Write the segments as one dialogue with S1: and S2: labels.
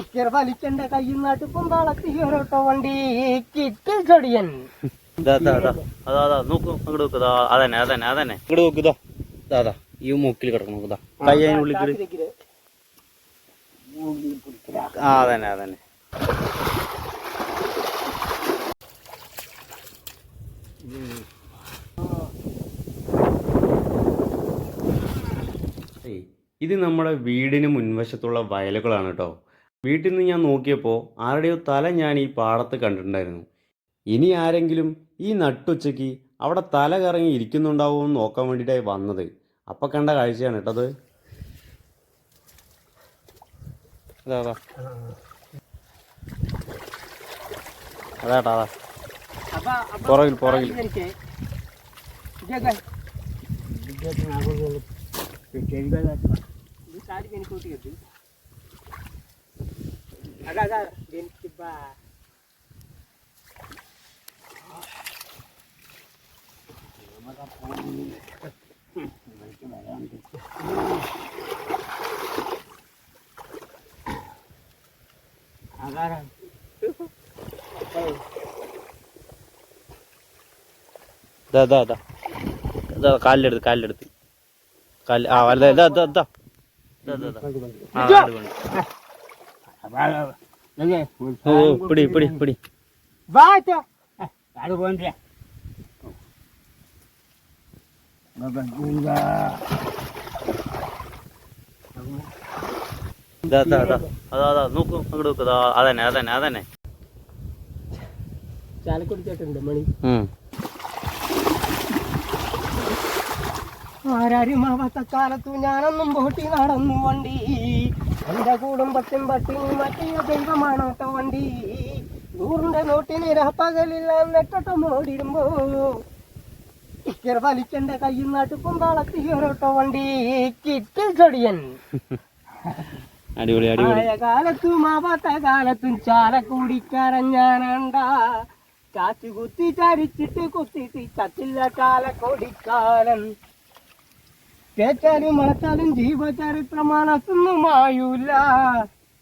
S1: Sticker വലിക്കണ്ട കയ്യിൽ നാട്ടിപ്പം വളർത്തി ഹീറോട്ടോ വണ്ടി. കിട്ടി ചൊടിയൻ
S2: അതന്നെ അതന്നെ അതന്നെ. ഇങ്ങോട്ട് ഈ മൂക്കിൽ കിടക്കണം അതിനുള്ളിൽ ആ അതന്നെ അതന്നെ. ഏയ്, ഇത് നമ്മുടെ വീടിന് മുൻവശത്തുള്ള വയലുകളാണ് കേട്ടോ. വീട്ടിൽ നിന്ന് ഞാൻ നോക്കിയപ്പോൾ ആരുടെയോ തല ഞാൻ ഈ പാടത്ത് കണ്ടിട്ടുണ്ടായിരുന്നു. ഇനി ആരെങ്കിലും ഈ നട്ടുച്ചയ്ക്ക് അവിടെ തല കറങ്ങി ഇരിക്കുന്നുണ്ടാവുമോ എന്ന് നോക്കാൻ വേണ്ടിയിട്ടായി വന്നത്. അപ്പം കണ്ട കാഴ്ചയാണ് കേട്ടത് അതാ. അതാ അതാട്ടാ അതാ പുറകിൽ, പുറകിൽ. ഇതാ ഇതാ ഇതാ ഇതാ കാലിലെടുത്ത് കാലിലെടുത്ത് കാൽ ആ വലുതാ ഇതാ ഇതാ ഇതാ ഇതാ ഇതാ ഇതാ ആ അത് കൊണ്ട്. ഓ ഓ, പിടി പിടി പിടി. ഇതാ. ഇതാ ഇതാ അതാ അതാ നോക്കൂ അങ്ങോട്ട് നോക്ക്. അതന്നെ അതന്നെ അതന്നെ.
S1: ചാലക്കുടി ചേട്ടുണ്ട് മണി.
S2: ഉം.
S1: ആരാരും ആവാത്ത കാലത്തു ഞാനൊന്നും ബോട്ടി നടന്നു വണ്ടി. എന്റെ കുടുംബത്തിൻ പട്ടി മറ്റേ ദൈവമാണോട്ടോ തോണ്ടി. നൂറിന്റെ നോട്ടിന് രാപ്പകലില്ല നെട്ടോട്ടം ഓടിടുമ്പോ സ്റ്റിക്കർ വലിക്കണ്ട കയ്യിൽ നാട്ടിപ്പം വളർത്തി ഒരോട്ടോ വണ്ടി. കിട്ടിൽ ചൊടിയൻ.
S2: അടിപൊളി അടിപൊളി.
S1: ആയ കാലത്തും ആവാത്ത കാലത്തും ചാലക്കൂടിക്കാരൻ ഞാനണ്ട കാച്ചു കുത്തി ചരിച്ചിട്ട് കുത്തിട്ട് ചത്തില്ല ചാലക്കോടിക്കാരൻ കേട്ടാലും മറച്ചാലും ജീവചരിത്രമാണൊന്നുമായൂല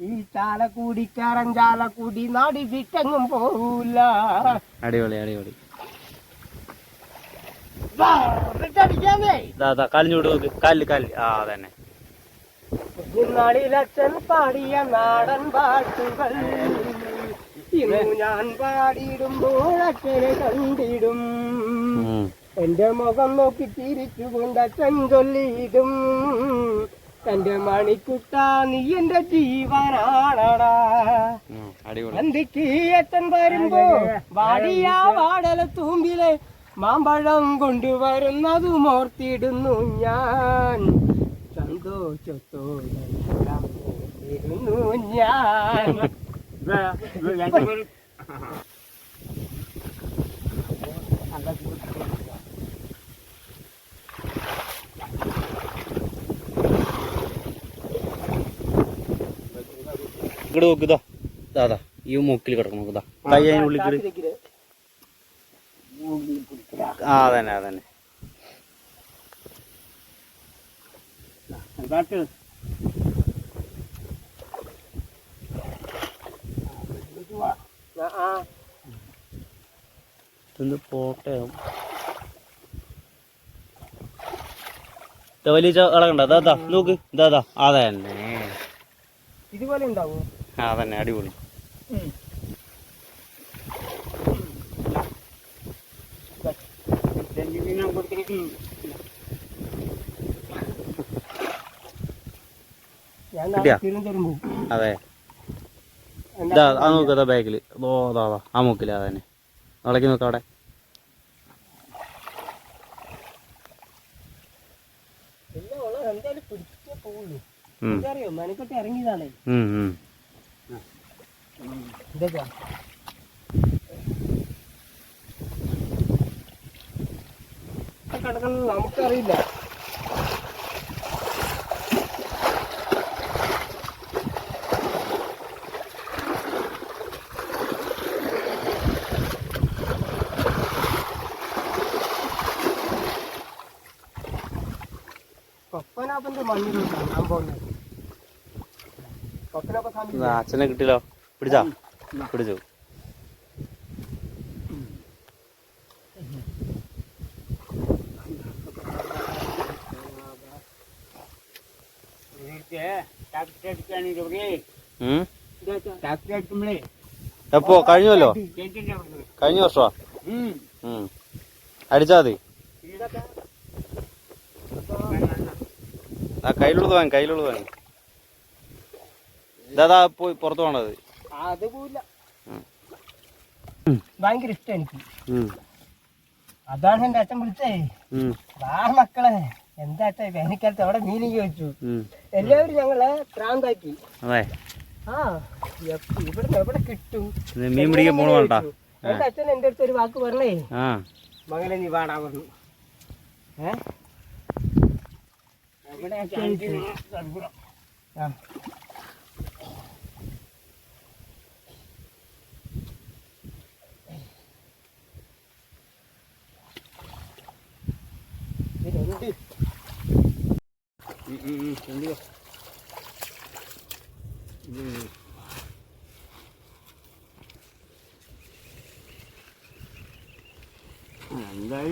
S1: ഈ ചാലക്കൂടിക്കാരൻ ചാലക്കൂടി നാടി വിട്ടെങ്ങും പോവൂല.
S2: അടിപൊളി അടിപൊളി. കാലിഞ്ഞോട്ട് നോക്ക്. ആ
S1: കുഞ്ഞാടിലച്ഛൻ പാടിയ നാടൻ പാട്ടുകൾ. ഇന്നു ഞാൻ പാടിയിടുമ്പോൾ അച്ഛനെ കണ്ടിടും. എന്റെ മുഖം നോക്കി തിരിച്ചു കൊണ്ടച്ചൻ ചൊല്ലിയിടും. തന്റെ മണിക്കുട്ട നീ എന്റെ ജീവനാണടാ. അന്തിക്ക് അച്ഛൻ വരുമ്പോ വാടിയ വാടല തൂമ്പിലെ മാമ്പഴം കൊണ്ടുവരുന്നതും ഓർത്തിടുന്നു ഞാൻ സന്തോഷത്തോടെ ഞാൻ.
S2: ഇങ്ങോട്ട് നോക്ക് നോക്കുതാ ഇതാ ഈ മൂക്കിൽ കിടക്കണം നോക്കുതാ കൈ അതിനുള്ളിൽ ആ അതന്നെ അതന്നെ. ഇതൊന്ന് പോട്ടെ. ഇത് വലിയ ഇളകണ്ട ദാ നോക്ക്. ഇതാ ഇതാ അതന്നെ.
S1: ഇതുപോലെ ഉണ്ടാവോ?
S2: ആ അതന്നെ അടിപൊളി. അതെ. ഇതാ ആ നോക്കാ ബാഗിൽ ഓ അതാ ആ മൂക്കിൽ അതന്നെ നടക്കി നോക്കാം അവിടെ.
S1: എന്തായാലും പിടിച്ചേ പോവുള്ളൂ. ഇറങ്ങിയതാണേ. ഇതൊക്കെ. കിടക്കുന്നത് നമുക്കറിയില്ല.
S2: അച്ഛനെ കിട്ടിയല്ലോ. പിടിച്ചാ? പിടിച്ചു? എപ്പോ? കഴിഞ്ഞല്ലോ കഴിഞ്ഞ വർഷമാ. അടിച്ചാ മതി. ആ കയ്യിലുള്ളത് വാങ്ങി കയ്യിലുള്ളത് വാങ്ങി. ഇതാ പോയി പുറത്തു പോണത്.
S1: അത് പോയില്ല
S2: ഉം.
S1: ഭയങ്കര ഇഷ്ടം എനിക്ക്. അതാണ് എന്റെ അച്ഛൻ വിളിച്ചേ. വാ മക്കളെ. എന്താ അച്ഛൻ വേനൽക്കാലത്ത് അവിടെ മീൻ ചോദിച്ചു. എല്ലാവരും ഞങ്ങളെ
S2: ക്രാന്താക്കി
S1: ആ ഇവിടെ എവിടെ കിട്ടും?
S2: മീൻ പിടിക്കാൻ പോണ
S1: എന്റെ അച്ഛൻ എന്റെ അടുത്ത് ഒരു വാക്ക് പറഞ്ഞേ.
S2: ആ.
S1: മകനെ നീ വാടാ പറഞ്ഞു. ഏഹ് എവിടെ ആ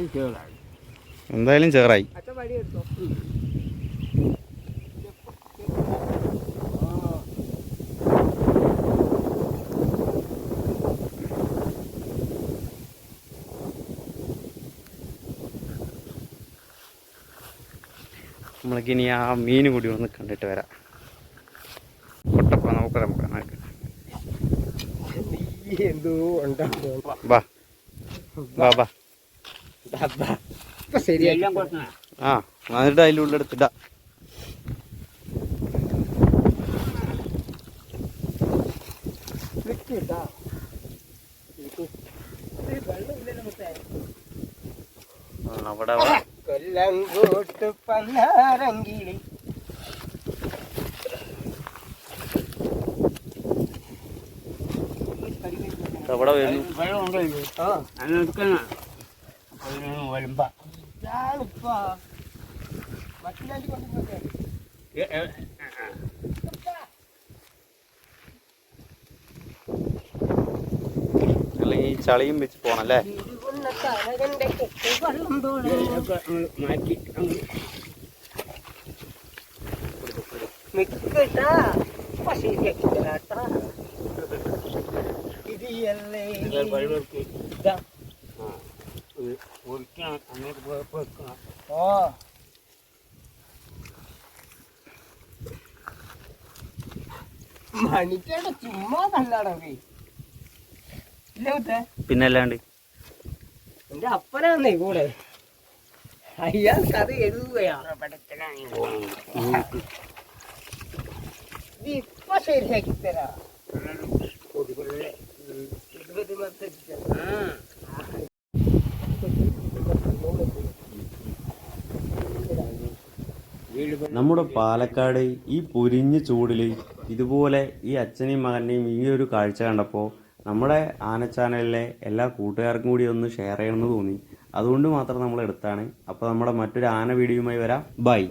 S1: ചേറായി
S2: എന്തായാലും ചേറായി
S1: അച്ഛൻ വടി എടുത്തോ
S2: നമ്മൾക്ക് ഇനി ആ മീൻ കൂടി ഒന്ന് കണ്ടിട്ട് വരാം. കൊട്ടപ്പ നമുക്ക് നമുക്ക് വാ.
S1: ഇപ്പൊ ശരിയായി
S2: ആ എന്നിട്ട്
S1: അതിന്റെ മുത്തേ
S2: അവിടെ അവിടെ.
S1: കൊല്ലങ്കോട്ട് പന്നാരങ്കിളി
S2: അവിടെ
S1: കൊണ്ടുപോയി
S2: അല്ലെങ്കിൽ ഈ ചളിയും വെച്ച് പോണല്ലേ?
S1: കെട്ട് ഇതാ. ഓ. മണിക്കേണ്ട ചുമ്മാ തല്ലാടോ ഇല്ല
S2: പിന്നെ അല്ലാണ്ട്
S1: എന്റെ അപ്പനാന്നേ കൂടെ അയാൾ കഥ എഴുതുകയാ ഇത് ഇപ്പൊ ശരിയാക്കി തരാ.
S2: നമ്മുടെ പാലക്കാട് ഈ പൊരിഞ്ഞ ചൂടിൽ ഇതുപോലെ ഈ അച്ഛനെയും മകനെയും ഈ ഒരു കാഴ്ച കണ്ടപ്പോൾ നമ്മുടെ ആന ചാനലിലെ എല്ലാ കൂട്ടുകാർക്കും കൂടി ഒന്ന് ഷെയർ ചെയ്യണമെന്ന് തോന്നി. അതുകൊണ്ട് മാത്രം നമ്മൾ എടുത്താണ് അപ്പോൾ നമ്മുടെ മറ്റൊരു ആന വീഡിയോയുമായി വരാം. ബൈ